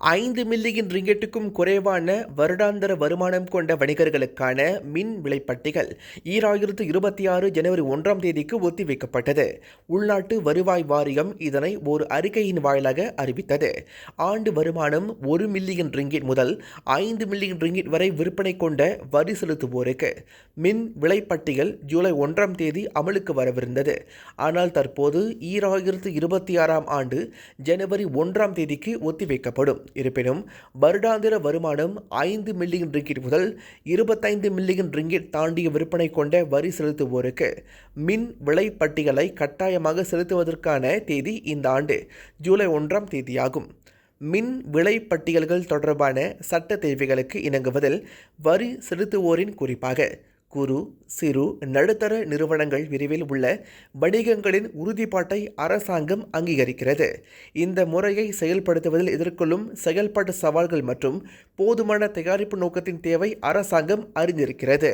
ஐந்து மில்லியன் ரிங்கெட்டுக்கும் குறைவான வருடாந்தர வருமானம் கொண்ட வணிகர்களுக்கான மின் விலைப்பட்டிகள் ஈராயிரத்து இருபத்தி ஆறு ஜனவரி ஒன்றாம் தேதிக்கு ஒத்திவைக்கப்பட்டது. உள்நாட்டு வருவாய் வாரியம் இதனை ஒரு அறிக்கையின் வாயிலாக அறிவித்தது. ஆண்டு வருமானம் ஒரு மில்லியன் ரிங்கிட் முதல் ஐந்து மில்லியன் ரிங்கிட் வரை விற்பனை கொண்ட வரி செலுத்துவோருக்கு மின் விலைப்பட்டியல் ஜூலை ஒன்றாம் தேதி அமலுக்கு வரவிருந்தது. ஆனால் தற்போது ஈராயிரத்து இருபத்தி ஆறாம் ஆண்டு ஜனவரி ஒன்றாம் தேதிக்கு ஒத்திவைக்கப்படும். இருப்பினும் வருடாந்திர வருமானம் ஐந்து மில்லியன் ரிங்கிட் முதல் இருபத்தைந்து மில்லியன் ரிங்கிட் தாண்டிய விற்பனை கொண்ட வரி செலுத்துவோருக்கு மின் விலை பட்டியலை கட்டாயமாக செலுத்துவதற்கான தேதி இந்த ஆண்டு ஜூலை ஒன்றாம் தேதியாகும். மின் விலை பட்டியல்கள் தொடர்பான சட்ட தேவைகளுக்கு இணங்குவதில் வரி செலுத்துவோரின் குறிப்பாக குறு சிறு நடுத்தர நிறுவனங்கள் விரிவில் உள்ள வணிகங்களின் உறுதிப்பாட்டை அரசாங்கம் அங்கீகரிக்கிறது. இந்த முறையை செயல்படுத்துவதில் எதிர்கொள்ளும் செயல்பாட்டு சவால்கள் மற்றும் போதுமான தயாரிப்பு நோக்கத்தின் தேவை அரசாங்கம் அறிந்திருக்கிறது.